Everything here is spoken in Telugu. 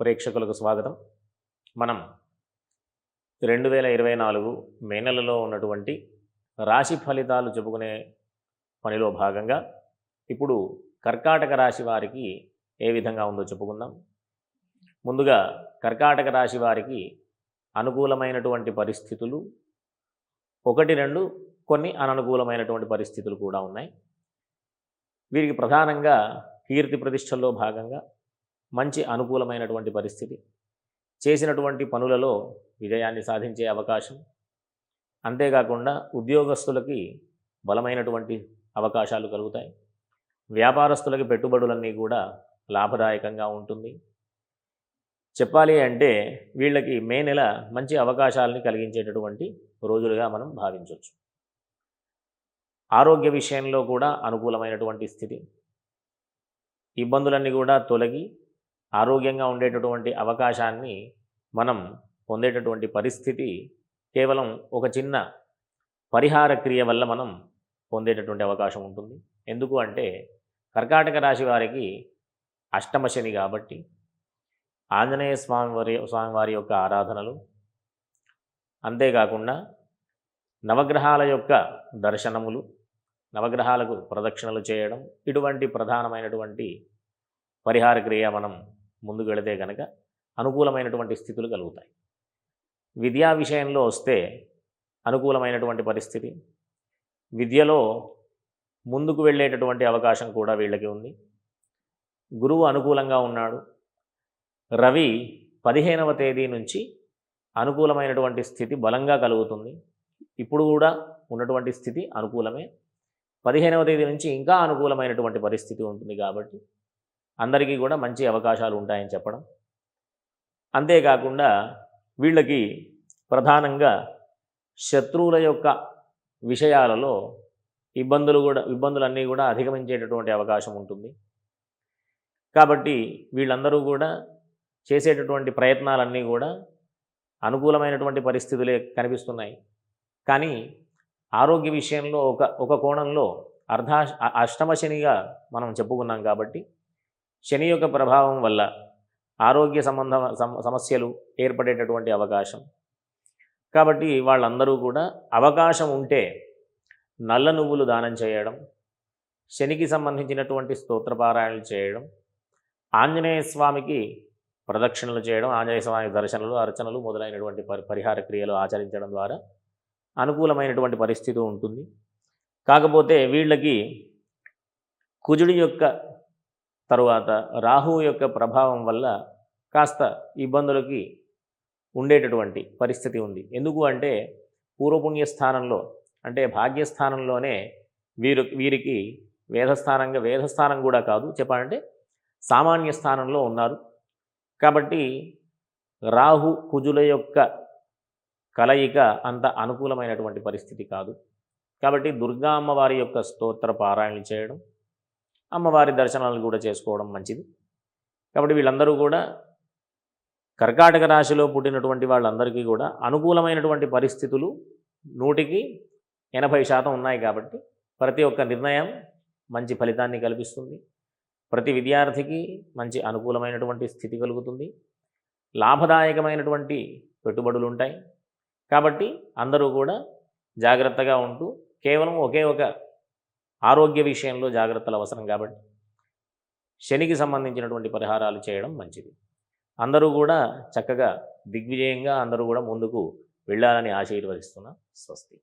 ప్రేక్షకులకు స్వాగతం. మనం రెండు వేల ఇరవై నాలుగు మే నెలలో ఉన్నటువంటి రాశి ఫలితాలు చెప్పుకునే పనిలో భాగంగా ఇప్పుడు కర్కాటక రాశి వారికి ఏ విధంగా ఉందో చెప్పుకుందాం. ముందుగా కర్కాటక రాశి వారికి అనుకూలమైనటువంటి పరిస్థితులు ఒకటి రెండు కొన్ని అననుకూలమైనటువంటి పరిస్థితులు కూడా ఉన్నాయి. వీరికి ప్రధానంగా కీర్తి ప్రతిష్టల్లో భాగంగా మంచి అనుకూలమైనటువంటి పరిస్థితి. చేసినటువంటి పనులలో విజయాన్ని సాధించే అవకాశం. అంతేకాకుండా ఉద్యోగస్తులకి బలమైనటువంటి అవకాశాలు కలుగుతాయి. వ్యాపారస్తులకి పెట్టుబడులన్నీ కూడా లాభదాయకంగా ఉంటుంది. చెప్పాలి అంటే వీళ్ళకి మే నెల మంచి అవకాశాలని కలిగించేటటువంటి రోజులుగా మనం భావించవచ్చు ఆరోగ్య విషయంలో కూడా అనుకూలమైనటువంటి స్థితి. ఇబ్బందులన్నీ కూడా తొలగి ఆరోగ్యంగా ఉండేటటువంటి అవకాశాన్ని మనం పొందేటటువంటి పరిస్థితి కేవలం ఒక చిన్న పరిహార క్రియ వల్ల మనం పొందేటటువంటి అవకాశం ఉంటుంది. ఎందుకు అంటే కర్కాటక రాశి వారికి అష్టమ శని కాబట్టి ఆంజనేయ స్వామి వారి స్వామివారి యొక్క ఆరాధనలు అంతేకాకుండా నవగ్రహాల యొక్క దర్శనములు నవగ్రహాలకు ప్రదక్షిణలు చేయడం ఇటువంటి ప్రధానమైనటువంటి పరిహార క్రియ మనం ముందుకు వెళితే కనుక అనుకూలమైనటువంటి స్థితులు కలుగుతాయి. విద్యా విషయంలో వస్తే అనుకూలమైనటువంటి పరిస్థితి. విద్యలో ముందుకు వెళ్ళేటటువంటి అవకాశం కూడా వీళ్ళకి ఉంది. గురువు అనుకూలంగా ఉన్నాడు. రవి పదిహేనవ తేదీ నుంచి అనుకూలమైనటువంటి స్థితి బలంగా కలుగుతుంది. ఇప్పుడు కూడా ఉన్నటువంటి స్థితి అనుకూలమే. పదిహేనవ తేదీ నుంచి ఇంకా అనుకూలమైనటువంటి పరిస్థితి ఉంటుంది కాబట్టి అందరికీ కూడా మంచి అవకాశాలు ఉంటాయని చెప్పడం. అంతేకాకుండా వీళ్ళకి ప్రధానంగా శత్రువుల యొక్క విషయాలలో ఇబ్బందులు కూడా ఇబ్బందులన్నీ కూడా అధిగమించేటటువంటి అవకాశం ఉంటుంది. కాబట్టి వీళ్ళందరూ కూడా చేసేటటువంటి ప్రయత్నాలన్నీ కూడా అనుకూలమైనటువంటి పరిస్థితులే కనిపిస్తున్నాయి. కానీ ఆరోగ్య విషయంలో ఒక ఒక కోణంలో అర్ధా అష్టమ శనిగా మనం చెప్పుకున్నాం కాబట్టి శని యొక్క ప్రభావం వల్ల ఆరోగ్య సంబంధ సమస్యలు ఏర్పడేటటువంటి అవకాశం. కాబట్టి వాళ్ళందరూ కూడా అవకాశం ఉంటే నల్ల నువ్వులు దానం చేయడం శనికి సంబంధించినటువంటి స్తోత్రపారాయణలు చేయడం ఆంజనేయ స్వామికి ప్రదక్షిణలు చేయడం ఆంజనేయ స్వామి దర్శనలు అర్చనలు మొదలైనటువంటి పరి పరిహార క్రియలు ఆచరించడం ద్వారా అనుకూలమైనటువంటి పరిస్థితి ఉంటుంది. కాకపోతే వీళ్ళకి కుజుడి యొక్క తరువాత రాహువు యొక్క ప్రభావం వల్ల కాస్త ఇబ్బందులకి ఉండేటటువంటి పరిస్థితి ఉంది. ఎందుకు అంటే పూర్వపుణ్య స్థానంలో అంటే భాగ్యస్థానంలోనే వీరు వీరికి వేదస్థానంగా వేదస్థానం కూడా కాదు. చెప్పాలంటే సామాన్య స్థానంలో ఉన్నారు. కాబట్టి రాహు కుజుల యొక్క కలయిక అంత అనుకూలమైనటువంటి పరిస్థితి కాదు. కాబట్టి దుర్గా అమ్మవారి యొక్క స్తోత్ర పారాయణలు చేయడం అమ్మవారి దర్శనాలు కూడా చేసుకోవడం మంచిది. కాబట్టి వీళ్ళందరూ కూడా కర్కాటక రాశిలో పుట్టినటువంటి వాళ్ళందరికీ కూడా అనుకూలమైనటువంటి పరిస్థితులు నూటికి ఎనభై శాతం ఉన్నాయి కాబట్టి ప్రతి ఒక్క నిర్ణయం మంచి ఫలితాన్ని కల్పిస్తుంది. ప్రతి విద్యార్థికి మంచి అనుకూలమైనటువంటి స్థితి కలుగుతుంది. లాభదాయకమైనటువంటి పెట్టుబడులు ఉంటాయి. కాబట్టి అందరూ కూడా జాగ్రత్తగా ఉంటూ కేవలం ఒకే ఒక ఆరోగ్య విషయంలో జాగ్రత్తలు అవసరం కాబట్టి శనికి సంబంధించినటువంటి పరిహారాలు చేయడం మంచిది. అందరూ కూడా చక్కగా దిగ్విజయంగా అందరూ కూడా ముందుకు వెళ్ళాలని ఆశీర్వదిస్తున్నా స్వస్తి.